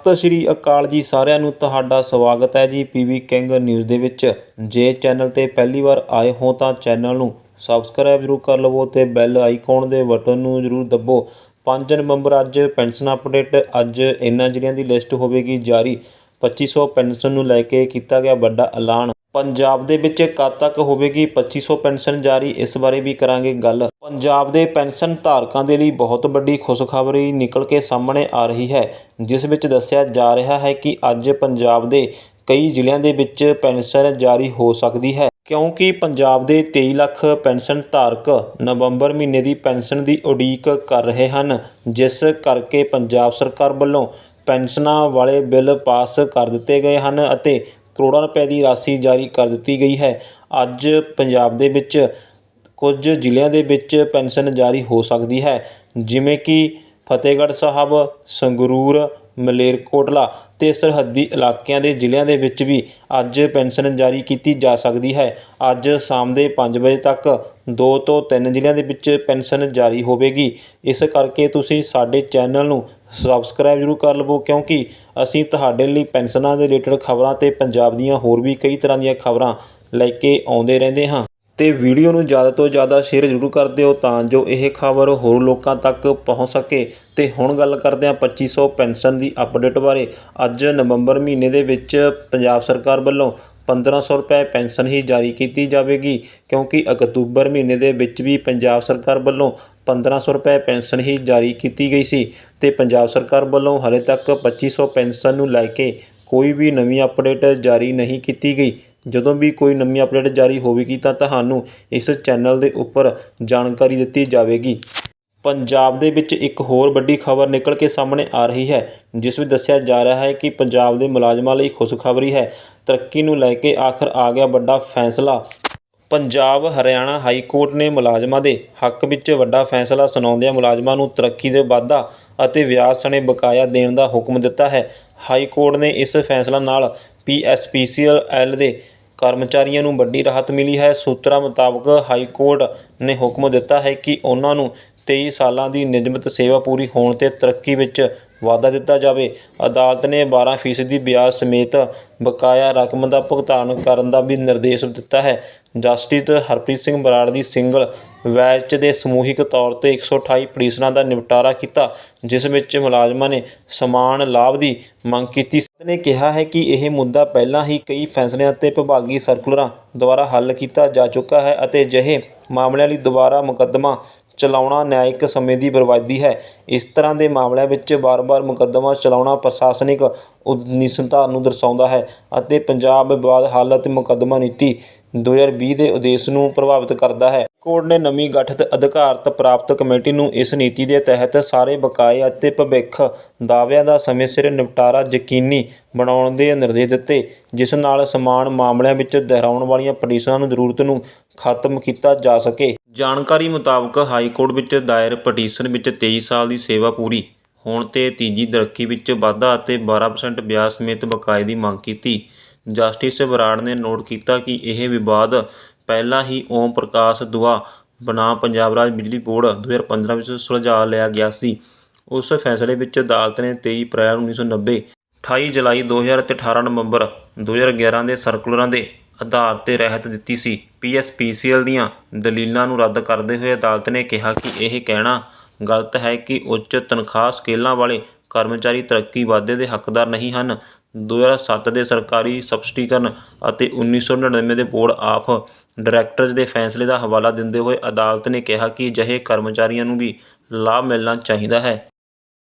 ਸਤਿ ਸ਼੍ਰੀ ਅਕਾਲ ਜੀ ਸਾਰਿਆਂ ਨੂੰ ਤੁਹਾਡਾ ਸਵਾਗਤ ਹੈ ਜੀ ਪੀਵੀ ਕਿੰਗ ਨਿਊਜ਼ ਦੇ ਵਿੱਚ। ਜੇ ਚੈਨਲ ਤੇ ਪਹਿਲੀ ਵਾਰ ਆਏ ਹੋ ਤਾਂ ਚੈਨਲ ਨੂੰ ਸਬਸਕ੍ਰਾਈਬ ਜ਼ਰੂਰ ਕਰ ਲਵੋ ਤੇ ਬੈਲ ਆਈਕਨ ਦੇ ਬਟਨ ਨੂੰ ਜ਼ਰੂਰ ਦੱਬੋ। 5 ਨਵੰਬਰ ਅੱਜ ਪੈਨਸ਼ਨ ਅਪਡੇਟ। ਅੱਜ ਇਹਨਾਂ ਜ਼ਿਲ੍ਹਿਆਂ ਦੀ ਲਿਸਟ ਹੋਵੇਗੀ ਜਾਰੀ। 2500 ਪੈਨਸ਼ਨ ਨੂੰ ਲੈ ਕੇ ਕੀਤਾ ਗਿਆ ਵੱਡਾ ਐਲਾਨ। ਪੰਜਾਬ ਦੇ ਵਿੱਚ ਕਦ ਤੱਕ ਹੋਵੇਗੀ 2500 ਪੈਨਸ਼ਨ ਜਾਰੀ, ਇਸ ਬਾਰੇ ਵੀ ਕਰਾਂਗੇ ਗੱਲ। ਪੰਜਾਬ ਦੇ ਪੈਨਸ਼ਨ ਧਾਰਕਾਂ ਦੇ ਲਈ ਬਹੁਤ ਵੱਡੀ ਖੁਸ਼ਖਬਰੀ ਨਿਕਲ ਕੇ ਸਾਹਮਣੇ ਆ ਰਹੀ ਹੈ, ਜਿਸ ਵਿੱਚ ਦੱਸਿਆ ਜਾ ਰਿਹਾ ਹੈ ਕਿ ਅੱਜ ਪੰਜਾਬ ਦੇ ਕਈ ਜ਼ਿਲ੍ਹਿਆਂ ਦੇ ਵਿੱਚ ਪੈਨਸ਼ਨ ਜਾਰੀ ਹੋ ਸਕਦੀ ਹੈ, ਕਿਉਂਕਿ ਪੰਜਾਬ ਦੇ 23 ਲੱਖ ਪੈਨਸ਼ਨ ਧਾਰਕ ਨਵੰਬਰ ਮਹੀਨੇ ਦੀ ਪੈਨਸ਼ਨ ਦੀ ਉਡੀਕ ਕਰ ਰਹੇ ਹਨ, ਜਿਸ ਕਰਕੇ ਪੰਜਾਬ ਸਰਕਾਰ ਵੱਲੋਂ ਪੈਨਸ਼ਨਾਂ ਵਾਲੇ ਬਿੱਲ ਪਾਸ ਕਰ ਦਿੱਤੇ ਗਏ ਹਨ ਅਤੇ ਕਰੋੜਾਂ ਰੁਪਏ ਦੀ ਰਾਸ਼ੀ ਜਾਰੀ ਕਰ ਦਿੱਤੀ ਗਈ ਹੈ। ਅੱਜ ਪੰਜਾਬ ਦੇ ਵਿੱਚ ਕੁਝ ਜ਼ਿਲ੍ਹਿਆਂ ਦੇ ਵਿੱਚ ਪੈਨਸ਼ਨ ਜਾਰੀ ਹੋ ਸਕਦੀ ਹੈ, ਜਿਵੇਂ ਕਿ ਫਤਿਹਗੜ੍ਹ ਸਾਹਿਬ, ਸੰਗਰੂਰ ਮਲੇਰਕੋਟਲਾ ਤੇ ਸਰਹੱਦੀ ਇਲਾਕਿਆਂ ਦੇ ਜ਼ਿਲ੍ਹਿਆਂ ਦੇ ਵਿੱਚ ਵੀ ਅੱਜ ਪੈਨਸ਼ਨ ਜਾਰੀ ਕੀਤੀ ਜਾ ਸਕਦੀ ਹੈ। ਅੱਜ ਸ਼ਾਮ ਦੇ 5 ਵਜੇ ਤੱਕ 2 ਤੋਂ 3 ਜ਼ਿਲ੍ਹਿਆਂ ਦੇ ਵਿੱਚ ਪੈਨਸ਼ਨ ਜਾਰੀ ਹੋਵੇਗੀ। ਇਸ ਕਰਕੇ ਤੁਸੀਂ ਸਾਡੇ ਚੈਨਲ ਨੂੰ ਸਬਸਕ੍ਰਾਈਬ ਜ਼ਰੂਰ ਕਰ ਲਵੋ, ਕਿਉਂਕਿ ਅਸੀਂ ਤੁਹਾਡੇ ਲਈ ਪੈਨਸ਼ਨਾਂ ਦੇ ਰਿਲੇਟਡ ਖਬਰਾਂ ਤੇ ਪੰਜਾਬ ਦੀਆਂ ਹੋਰ ਵੀ ਕਈ ਤਰ੍ਹਾਂ ਦੀਆਂ ਖਬਰਾਂ ਲੈ ਕੇ ਆਉਂਦੇ ਰਹਿੰਦੇ ਹਾਂ। ਅਤੇ ਵੀਡੀਓ ਨੂੰ ਜ਼ਿਆਦਾ ਤੋਂ ਜ਼ਿਆਦਾ ਸ਼ੇਅਰ ਜ਼ਰੂਰ ਕਰ ਦਿਓ ਤਾਂ ਜੋ ਇਹ ਖਬਰ ਹੋਰ ਲੋਕਾਂ ਤੱਕ ਪਹੁੰਚ ਸਕੇ। ਅਤੇ ਹੁਣ ਗੱਲ ਕਰਦੇ ਹਾਂ ਪੱਚੀ ਸੌ ਪੈਨਸ਼ਨ ਦੀ ਅਪਡੇਟ ਬਾਰੇ। ਅੱਜ ਨਵੰਬਰ ਮਹੀਨੇ ਦੇ ਵਿੱਚ ਪੰਜਾਬ ਸਰਕਾਰ ਵੱਲੋਂ 1500 ਰੁਪਏ ਪੈਨਸ਼ਨ ਹੀ ਜਾਰੀ ਕੀਤੀ ਜਾਵੇਗੀ, ਕਿਉਂਕਿ ਅਕਤੂਬਰ ਮਹੀਨੇ ਦੇ ਵਿੱਚ ਵੀ ਪੰਜਾਬ ਸਰਕਾਰ ਵੱਲੋਂ 1500 ਰੁਪਏ ਪੈਨਸ਼ਨ ਹੀ ਜਾਰੀ ਕੀਤੀ ਗਈ ਸੀ। ਅਤੇ ਪੰਜਾਬ ਸਰਕਾਰ ਵੱਲੋਂ ਹਾਲੇ ਤੱਕ ਪੱਚੀ ਸੌ ਪੈਨਸ਼ਨ ਨੂੰ ਲੈ ਕੇ ਕੋਈ ਵੀ ਨਵੀਂ ਅਪਡੇਟ ਜਾਰੀ ਨਹੀਂ ਕੀਤੀ ਗਈ। ਜਦੋਂ ਵੀ ਕੋਈ ਨਵੀਂ ਅਪਡੇਟ ਜਾਰੀ ਹੋਵੇਗੀ ਤਾਂ ਤੁਹਾਨੂੰ ਇਸ ਚੈਨਲ ਦੇ ਉੱਪਰ ਜਾਣਕਾਰੀ ਦਿੱਤੀ ਜਾਵੇਗੀ। ਪੰਜਾਬ ਦੇ ਵਿੱਚ ਇੱਕ ਹੋਰ ਵੱਡੀ ਖਬਰ ਨਿਕਲ ਕੇ ਸਾਹਮਣੇ ਆ ਰਹੀ ਹੈ, ਜਿਸ ਵਿੱਚ ਦੱਸਿਆ ਜਾ ਰਿਹਾ ਹੈ ਕਿ ਪੰਜਾਬ ਦੇ ਮੁਲਾਜ਼ਮਾਂ ਲਈ ਖੁਸ਼ਖਬਰੀ ਹੈ। ਤਰੱਕੀ ਨੂੰ ਲੈ ਕੇ ਆਖਰ ਆ ਗਿਆ ਵੱਡਾ ਫੈਸਲਾ। ਪੰਜਾਬ ਹਰਿਆਣਾ ਹਾਈ ਕੋਰਟ ਨੇ ਮੁਲਾਜ਼ਮਾਂ ਦੇ ਹੱਕ ਵਿੱਚ ਵੱਡਾ ਫੈਸਲਾ ਸੁਣਾਉਂਦਿਆਂ ਮੁਲਾਜ਼ਮਾਂ ਨੂੰ ਤਰੱਕੀ ਦੇ ਵਾਧਾ ਅਤੇ ਵਿਆਜ ਸਣੇ ਬਕਾਇਆ ਦੇਣ ਦਾ ਹੁਕਮ ਦਿੱਤਾ ਹੈ। ਹਾਈ ਕੋਰਟ ਨੇ ਇਸ ਫੈਸਲਾ ਨਾਲ ਪੀਐਸਪੀਸੀਐਲ ਦੇ ਕਰਮਚਾਰੀਆਂ ਨੂੰ ਵੱਡੀ ਰਾਹਤ ਮਿਲੀ ਹੈ। ਸੂਤਰਾਂ ਮੁਤਾਬਕ ਹਾਈ ਕੋਰਟ ਨੇ ਹੁਕਮ ਦਿੱਤਾ ਹੈ ਕਿ ਉਹਨਾਂ ਨੂੰ ਤੇਈ ਸਾਲਾਂ ਦੀ ਨਿਯਮਤ ਸੇਵਾ ਪੂਰੀ ਹੋਣ ਤੇ ਤਰੱਕੀ ਵਿੱਚ ਵਾਧਾ ਦਿੱਤਾ ਜਾਵੇ। ਅਦਾਲਤ ਨੇ 12% ਵਿਆਜ ਸਮੇਤ ਬਕਾਇਆ ਰਕਮ ਦਾ ਭੁਗਤਾਨ ਕਰਨ ਦਾ ਵੀ ਨਿਰਦੇਸ਼ ਦਿੱਤਾ ਹੈ। ਜਸਟਿਸ ਹਰਪ੍ਰੀਤ ਸਿੰਘ ਬਰਾੜ ਦੀ ਸਿੰਗਲ ਬੈਂਚ ਦੇ ਸਮੂਹਿਕ ਤੌਰ ਤੇ 128 ਪਟੀਸ਼ਨਾਂ ਦਾ ਨਿਪਟਾਰਾ ਕੀਤਾ, ਜਿਸ ਵਿੱਚ ਮੁਲਾਜ਼ਮਾਂ ਨੇ ਸਮਾਨ ਲਾਭ ਦੀ ਮੰਗ ਕੀਤੀ। ਨੇ ਕਿਹਾ ਹੈ ਕਿ ਇਹ ਮੁੱਦਾ ਪਹਿਲਾਂ ਹੀ ਕਈ ਫੈਸਲਿਆਂ ਅਤੇ ਵਿਭਾਗੀ ਸਰਕੂਲਰਾਂ ਦੁਆਰਾ ਹੱਲ ਕੀਤਾ ਜਾ ਚੁੱਕਾ ਹੈ ਅਤੇ ਅਜਿਹੇ ਮਾਮਲਿਆਂ ਲਈ ਦੁਬਾਰਾ ਮੁਕੱਦਮਾ ਚਲਾਉਣਾ ਨਿਆਇਕ ਸਮੇਂ ਦੀ ਬਰਬਾਦੀ ਹੈ। ਇਸ ਤਰ੍ਹਾਂ ਦੇ ਮਾਮਲਿਆਂ ਵਿੱਚ ਵਾਰ-ਵਾਰ ਮੁਕੱਦਮਾ ਚਲਾਉਣਾ ਪ੍ਰਸ਼ਾਸਨਿਕ ਉਦਨੀਸਤਾ ਨੂੰ ਦਰਸਾਉਂਦਾ ਹੈ ਅਤੇ ਪੰਜਾਬ ਵਿਵਾਦ ਹੱਲ ਅਤੇ ਮੁਕੱਦਮਾ ਨੀਤੀ 2020 ਦੇ ਉਦੇਸ਼ ਨੂੰ ਪ੍ਰਭਾਵਿਤ ਕਰਦਾ ਹੈ। ਕੋਰਟ ਨੇ ਨਵੀਂ ਗਠਿਤ ਅਧਿਕਾਰਤ ਪ੍ਰਾਪਤ ਕਮੇਟੀ ਨੂੰ ਇਸ ਨੀਤੀ ਦੇ ਤਹਿਤ ਸਾਰੇ ਬਕਾਏ ਅਤੇ ਭਵਿੱਖ ਦਾਅਵਿਆਂ ਦਾ ਸਮੇਂ ਸਿਰ ਨਿਪਟਾਰਾ ਯਕੀਨੀ ਬਣਾਉਣ ਦੇ ਨਿਰਦੇਸ਼ ਦਿੱਤੇ, ਜਿਸ ਨਾਲ ਸਮਾਨ ਮਾਮਲਿਆਂ ਵਿੱਚ ਦੁਹਰਾਉਣ ਵਾਲੀਆਂ ਪਟੀਸ਼ਨਾਂ ਨੂੰ ਜ਼ਰੂਰਤ ਨੂੰ ਖਤਮ ਕੀਤਾ ਜਾ ਸਕੇ। ਜਾਣਕਾਰੀ ਮੁਤਾਬਕ ਹਾਈ ਕੋਰਟ ਵਿੱਚ ਦਾਇਰ ਪਟੀਸ਼ਨ ਵਿੱਚ 23 ਸਾਲ ਦੀ ਸੇਵਾ ਪੂਰੀ ਹੋਣ ਤੇ ਤੀਜੀ ਤਰੱਕੀ ਵਿੱਚ ਵਾਧਾ ਅਤੇ 12% ਵਿਆਜ ਸਮੇਤ ਬਕਾਏ ਦੀ ਮੰਗ ਕੀਤੀ। ਜਸਟਿਸ ਬਰਾੜ ਨੇ ਨੋਟ ਕੀਤਾ ਕਿ ਇਹ ਵਿਵਾਦ ਪਹਿਲਾਂ ਹੀ ਓਮ ਪ੍ਰਕਾਸ਼ ਦੁਆ ਬਨਾਮ ਪੰਜਾਬ ਰਾਜ ਬਿਜਲੀ ਬੋਰਡ 2015 ਵਿੱਚ ਸੁਲਝਾ ਲਿਆ ਗਿਆ ਸੀ। ਉਸ ਫੈਸਲੇ ਵਿੱਚ ਅਦਾਲਤ ਨੇ 23 ਅਪ੍ਰੈਲ 1990 28 ਜੁਲਾਈ 2000 ਅਤੇ 18 ਨਵੰਬਰ 2011 ਦੇ ਸਰਕੂਲਰਾਂ ਦੇ ਆਧਾਰ ਤੇ ਰਹਿਤ ਦਿੱਤੀ ਸੀ। ਪੀਐਸਪੀਸੀਐਲ ਦੀਆਂ ਦਲੀਲਾਂ ਨੂੰ ਰੱਦ ਕਰਦੇ ਹੋਏ ਅਦਾਲਤ ਨੇ ਕਿਹਾ ਕਿ ਇਹ ਕਹਿਣਾ ਗਲਤ ਹੈ ਕਿ ਉੱਚ ਤਨਖਾਹ ਸਕੇਲਾਂ ਵਾਲੇ ਕਰਮਚਾਰੀ ਤਰੱਕੀ ਵਾਧੇ ਦੇ ਹੱਕਦਾਰ ਨਹੀਂ ਹਨ। 2007 ਦੇ ਸਰਕਾਰੀ ਸਬਸਿਡੀਕਰਨ ਅਤੇ 1999 ਦੇ ਬੋਰਡ ਆਫ ਡਾਇਰੈਕਟਰਜ਼ ਦੇ ਫੈਸਲੇ ਦਾ ਹਵਾਲਾ ਦਿੰਦੇ ਹੋਏ ਅਦਾਲਤ ਨੇ ਕਿਹਾ ਕਿ ਅਜਿਹੇ ਕਰਮਚਾਰੀਆਂ ਨੂੰ ਵੀ ਲਾਭ ਮਿਲਣਾ ਚਾਹੀਦਾ ਹੈ।